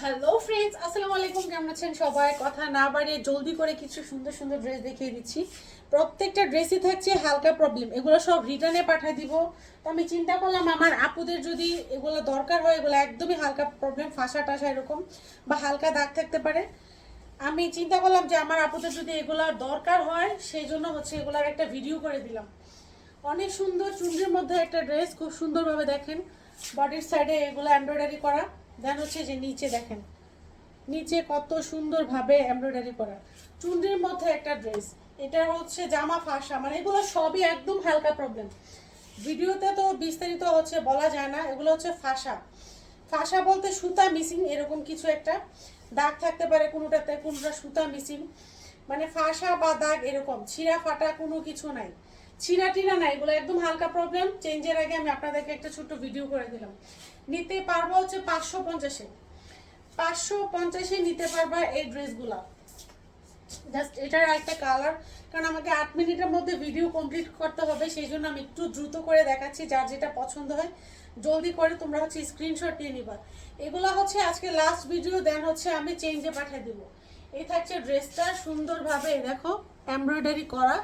Hello friends আসসালামু আলাইকুম কেমন আছেন সবাই? কথা না বাড়িয়ে জলদি করে কিছু সুন্দর সুন্দর ড্রেস দেখিয়ে দিচ্ছি। প্রত্যেকটা ড্রেসই থাকছে হালকা প্রবলেম এগুলো সব রিটার্নে পাঠিয়ে দিব। তো আমি চিন্তা করলাম, আমার আপুদের যদি এগুলো দরকার হয়, এগুলো একদমই হালকা প্রবলেম ফাঁসা টাসা এরকম বা হালকা দাগ থাকতে পারে। আমি চিন্তা করলাম যে আমার আপুদের যদি এগুলো দরকার হয়, সেই জন্য হচ্ছে এগুলার একটা ভিডিও করে দিলাম। অনেক সুন্দর চুনরির মধ্যে একটা ড্রেস খুব সুন্দরভাবে দেখেন। বডির সাইডে এগুলো এমব্রয়ডারি করা। দেন হচ্ছে যে নিচে দেখেন। নিচে কত সুন্দরভাবে এমব্রয়ডারি করা। চুনরির মধ্যে একটা ড্রেস। এটা হচ্ছে জামা ফাঁসা। মানে এগুলো সবই একদম হালকা প্রবলেম ভিডিওতে তো বিস্তারিত হচ্ছে বলা যায় না। এগুলো হচ্ছে ফাঁসা। ফাঁসা বলতে সুতা মিসিং এরকম কিছু একটা। দাগ থাকতে পারে কোনোটাতে, কোনোটা সুতা মিসিং মানে ফাঁসা বা দাগ এরকম। ছিঁড়া ফাটা কোনো কিছু নাই। ছিঁড়া টিরা নাই। এগুলো একদম হালকা প্রবলেম চেঞ্জের আগে আমি আপনাদেরকে একটা ছোট্ট ভিডিও করে দিলাম। নিতে পারব হচ্ছে পাঁচশো পঞ্চাশে। পাঁচশো পঞ্চাশে নিতে পারবা এই ড্রেসগুলা। জাস্ট এটার একটা কালার কারণ আমাকে আট মিনিটের মধ্যে ভিডিও কমপ্লিট করতে হবে, সেই জন্য আমি একটু দ্রুত করে দেখাচ্ছি যার যেটা পছন্দ হয়। জলদি করে তোমরা হচ্ছে স্ক্রিনশট নিয়ে নিবা। এগুলো হচ্ছে আজকে লাস্ট ভিডিও দেন হচ্ছে আমি চেঞ্জে পাঠিয়ে দিব। এই থাকছে ড্রেসটা সুন্দরভাবে দেখো এমব্রয়ডারি করা।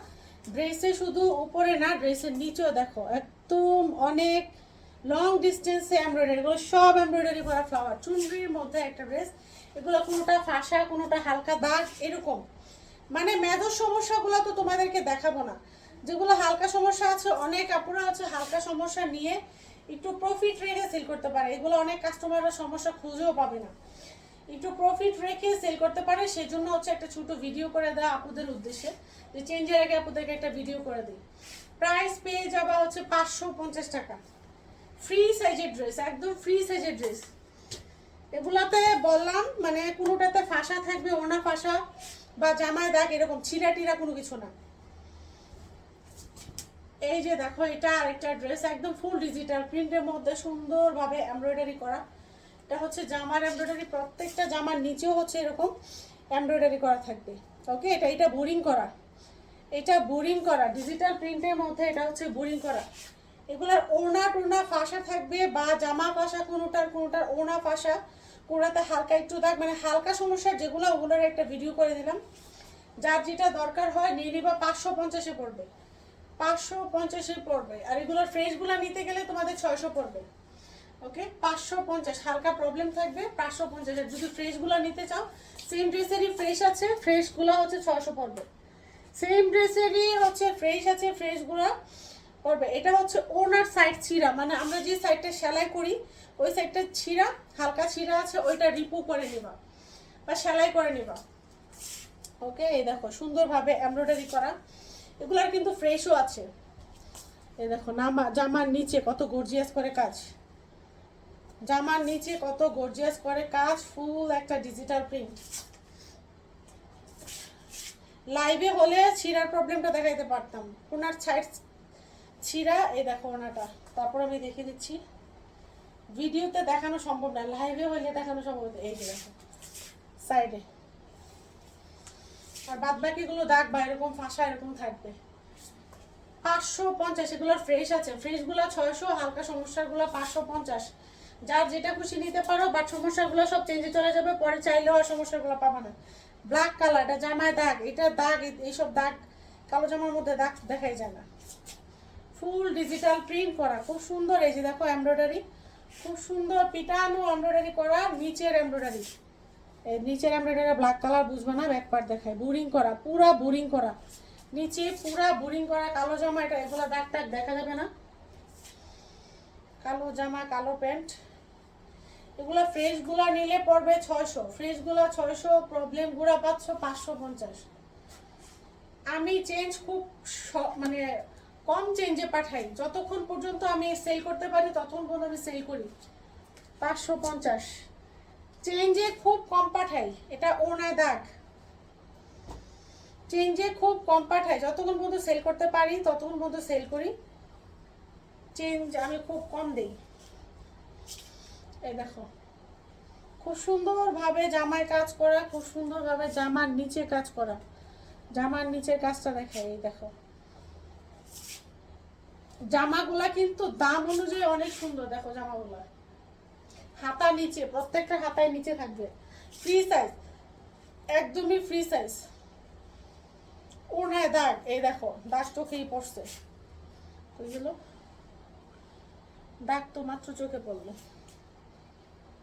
ড্রেসে শুধু উপরে না ড্রেসের নিচেও দেখো, একদম অনেক লং ডিস্টেন্সে এমব্রয়ডারি এগুলো সব এমব্রয়ডারি করা ফ্লাওয়ার চুনরির মধ্যে একটা ড্রেস এগুলো কোনোটা ফাঁসা, কোনোটা হালকা দাগ, এরকম। মানে মেধর সমস্যাগুলো তো তোমাদেরকে দেখাবো না। যেগুলো হালকা সমস্যা আছে, অনেক আপুরা আছে হালকা সমস্যা নিয়ে একটু প্রফিট রেখে সেল করতে পারে। এগুলো অনেক কাস্টমাররা সমস্যা খুঁজেও পাবে না। একটু প্রফিট রেখে সেল করতে পারে সেই জন্য হচ্ছে একটা ছোট ভিডিও করে দেওয়া আপুদের উদ্দেশ্যে। যে চেঞ্জের আগে আপুদেরকে একটা ভিডিও করে দিই। প্রাইস পেয়ে যাবা হচ্ছে পাঁচশো পঞ্চাশ টাকা। ফ্রি সাইজের ড্রেস একদম ফ্রি সাইজের ড্রেস এগুলাতে বললাম মানে কোনোটাতে ফাঁসা থাকবে ওনা ফাঁসা বা জামায় দাগ এরকম ছিঁড়া টিরা কোনো কিছু না। এই যে দেখো, এটা আরেকটা ড্রেস একদম ফুল ডিজিটাল প্রিন্টের মধ্যে সুন্দরভাবে এমব্রয়ডারি করা। এটা হচ্ছে জামার এমব্রয়ডারি প্রত্যেকটা জামার নিচেও হচ্ছে এরকম এমব্রয়ডারি করা থাকবে। ওকে এটা এটা বোরিং করা। এটা বোরিং করা ডিজিটাল প্রিন্টের মধ্যে এটা হচ্ছে বোরিং করা। এগুলার ওড়না টোনা ফাঁসা থাকবে বা জামা ফাঁসা কোনোটার কোনোটার ওড়না ফাঁসা, কোনোটাতে হালকা একটু দাগ মানে হালকা সমস্যার যেগুলো ওগুলোর একটা ভিডিও করে দিলাম। যার যেটা দরকার হয় নিয়ে নিবা পাঁচশো পঞ্চাশে পড়বে। পাঁচশো পঞ্চাশে পড়বে। আর এগুলোর ফ্রেশগুলো নিতে গেলে তোমাদের ছয়শো পড়বে। ওকে পাঁচশো পঞ্চাশ, হালকা প্রবলেম থাকবে, পাঁচশো পঞ্চাশের যদি ফ্রেশগুলো নিতে চাও সেম ড্রেসেরই ফ্রেশ আছে, ফ্রেশগুলো হচ্ছে ছয়শো পড়বে। সেম ড্রেসেরই হচ্ছে ফ্রেশ আছে, ফ্রেশগুলো পড়বে এটা হচ্ছে ওনার সাইড ছিঁড়া। মানে আমরা যে সাইডটা সেলাই করি, ওই সাইডটা ছিঁড়া, হালকা ছিঁড়া আছে, ওইটা রিপু করে নেবা বা সেলাই করে নেবা। ওকে এই দেখো, সুন্দরভাবে এমব্রয়ডারি করা। এগুলার কিন্তু ফ্রেশও আছে। এই দেখো, নামা জামার নিচে কত গর্জিয়াস করে কাজ। জামার নিচে কত গর্জিয়াস করে কাজ ফুল একটা ডিজিটাল প্রিন্ট লাইভে হলে ছিঁড়ার প্রবলেমটা দেখাইতে পারতাম। ওনার সাইড ছিঁড়া এই দেখো ওনাটা। তারপর আমি দেখিয়ে দিচ্ছি। ভিডিওতে দেখানো সম্ভব না লাইভে হলে দেখানো সম্ভব। এই দেখো সাইডে আর বাদ বাকিগুলো দাগ বা এরকম ফাঁসা, এরকম থাকবে। পাঁচশো পঞ্চাশ, এগুলোর ফ্রেশ আছে। ফ্রেশগুলো ছয়শো, হালকা সমস্যাগুলো পাঁচশো পঞ্চাশ। যার যেটা খুশি নিতে পারো বাট সমস্যাগুলো সব চেঞ্জে চলে যাবে, পরে চাইলেও আর সমস্যাগুলো পাবে না। ব্ল্যাক কালার এটা জামায় দাগ, এটা দাগ এ- এইসব দাগ, কালো জামার মধ্যে দাগ দেখাই যায় না। ফুল ডিজিটাল প্রিন্ট করা। খুব সুন্দর এই যে দেখো এমব্রয়ডারি। খুব সুন্দর পিটানো এমব্রয়ডারি করা, নিচের এমব্রয়ডারি। নিচের এমব্রয়ডারি ব্ল্যাক কালার বুঝবে না ব্যাক পার্ট দেখায়। বোরিং করা, পুরা বোরিং করা। নিচে পুরা বোরিং করা, কালো জামা, এটা এগুলো দাগ টাগ দেখা যাবে না। কালো জামা, কালো প্যান্ট। এগুলো ফ্রেশগুলো নিলে পড়বে ছয়শো। ফ্রেশগুলো ছয়শো প্রবলেম গুঁড়া পাচ্ছ পাঁচশো পঞ্চাশ। আমি চেঞ্জ খুব মানে কম চেঞ্জে পাঠাই। যতক্ষণ পর্যন্ত আমি সেল করতে পারি, ততক্ষণ পর্যন্ত আমি সেল করি। পাঁচশো পঞ্চাশ। চেঞ্জে খুব কম পাঠাই। এটা ওনায় দাগ। চেঞ্জে খুব কম পাঠাই। যতক্ষণ পর্যন্ত সেল করতে পারি, ততক্ষণ পর্যন্ত সেল করি। চেঞ্জ আমি খুব কম দিই। এই দেখো। খুব সুন্দরভাবে জামায় কাজ করা, খুব সুন্দরভাবে জামার নিচে কাজ করা। জামার নিচের কাজটা দেখে, এই দেখো। জামাগুলা কিন্তু দাম অনুযায়ী অনেক সুন্দর, দেখো জামাগুলা। হাতা নিচে, প্রত্যেকটা হাতায় নিচে থাকবে। ফ্রি সাইজ একদমই ফ্রি সাইজ ওনায় দাগ, এই দেখো, দাগ চোখেই পড়ছে। বুঝলো? দাগ তো মাত্র চোখে পড়ল।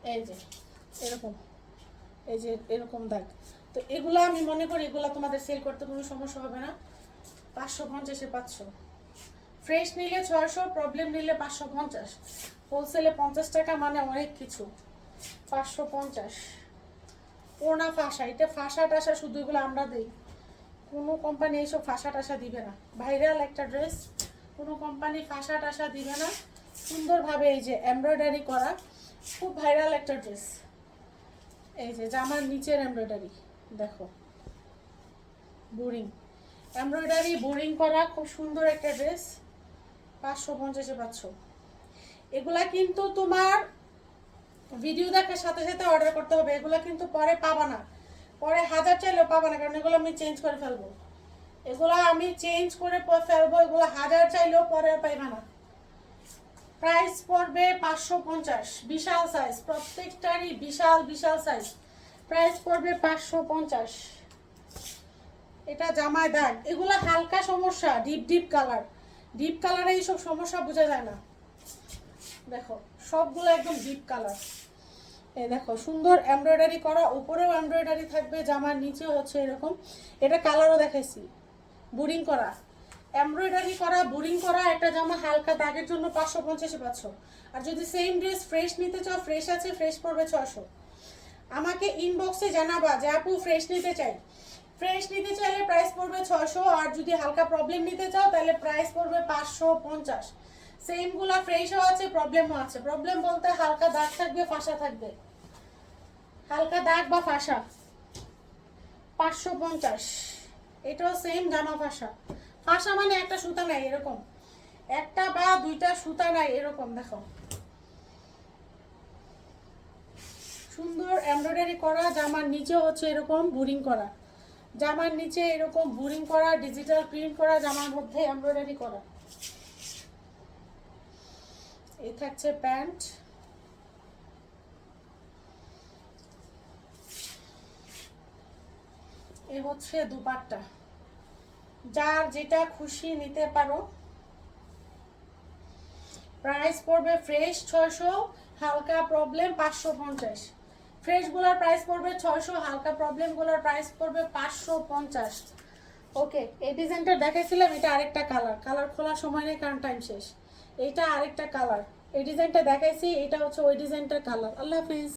এই যে, এরকম। এই যে, এরকম দাগ। তো এগুলো আমি মনে করি, এগুলো তোমাদের সেল করতে কোনো সমস্যা হবে না। পাঁচশো পঞ্চাশে পাঁচশো। ফ্রেশ নিলে ছয়শো প্রবলেম নিলে পাঁচশো পঞ্চাশ। হোলসেলে পঞ্চাশ টাকা মানে অনেক কিছু। পাঁচশো পঞ্চাশ। ওনা ফাঁসা, এটা ফাঁসা টাসা শুধু এগুলো আমরা দিই। কোনো কোম্পানি এইসব ফাঁসা টাসা দিবে না। ভাইরাল একটা ড্রেস কোনো কোম্পানি ফাঁসা টাসা দিবে না। সুন্দরভাবে এই যে এমব্রয়ডারি করা, খুব ভাইরাল একটা ড্রেস এই যে জামার নিচের এমব্রয়ডারি দেখো। বোরিং। এমব্রয়ডারি বোরিং করা, খুব সুন্দর একটা ড্রেস পাঁচশো, পঞ্চাশে পাঁচশো। এগুলা কিন্তু তোমার ভিডিও দেখার সাথে সাথে অর্ডার করতে হবে। এগুলা কিন্তু পরে পাবা না। পরে হাজার চাইলেও পাবা না, কারণ এগুলো আমি চেঞ্জ করে ফেলব। এগুলো আমি চেঞ্জ করে ফেলব, এগুলো হাজার চাইলেও পরে পাইবা না। প্রাইস পড়বে পাঁচশো পঞ্চাশ। বিশাল সাইজ প্রত্যেকটারই বিশাল বিশাল সাইজ প্রাইস পড়বে পাঁচশো পঞ্চাশ। এটা জামায় দাগ। এগুলো হালকা সমস্যা ডিপ ডিপ কালার ডিপ কালারে এইসব সমস্যা বোঝা যায় না। দেখো, সবগুলো একদম ডিপ কালার এই দেখো, সুন্দর এমব্রয়ডারি করা, উপরেও এমব্রয়ডারি থাকবে, জামার নিচে হচ্ছে এরকম। এটা কালারও দেখাইছি। বোরিং করা। এমব্রয়ডারি করা, বোরিং করা, একটা জামা হালকা দাগের জন্য পাঁচশো, পঞ্চাশে পাঁচশো। আর যদি সেম ড্রেস ফ্রেশ নিতে চাও ফ্রেশ আছে ফ্রেশ পড়বে ছশো আমাকে ইনবক্সে জানাবা যে আপু ফ্রেশ নিতে চাই। ফ্রেশ নিতে চাইলে প্রাইস পড়বে ছশো আর যদি হালকা প্রবলেম নিতে চাও, তাহলে প্রাইস পড়বে পাঁচশো পঞ্চাশ। সেমগুলা ফ্রেশও আছে প্রবলেমও আছে। প্রবলেম বলতে হালকা দাগ থাকবে, ফাঁসা থাকবে। হালকা দাগ বা ফাঁসা। পাঁচশো পঞ্চাশ। এটাও সেম জামা ফাঁসা। ফাঁসা মানে একটা সুতা নাই, এরকম। একটা বা দুইটা সুতা নাই, এরকম, দেখো। সুন্দর এমব্রয়ডারি করা, জামার নিচে হচ্ছে এরকম বুরিং করা। জামার নিচে এরকম বুরিং করা ডিজিটাল প্রিন্ট করা, জামার মধ্যে এমব্রয়ডারি করা। এই থাকছে প্যান্ট। এ হচ্ছে দুপাট্টা। যার যেটা খুশি নিতে পারো। প্রাইস পড়বে ফ্রেশ ছয়শো, হালকা প্রবলেম পাঁচশো পঞ্চাশ। ফ্রেশগুলোর প্রাইস পড়বে ছয়শো, হালকা প্রবলেমগুলোর প্রাইস পড়বে পাঁচশো পঞ্চাশ। ওকে এই ডিজাইনটা দেখাইছিলাম, এটা আরেকটা কালার কালার খোলার সময় নেই, কারণ টাইম শেষ। এটা আরেকটা কালার এই ডিজাইনটা দেখাইছি, এটা হচ্ছে ওই ডিজাইনটার কালার আল্লাহ হাফিজ।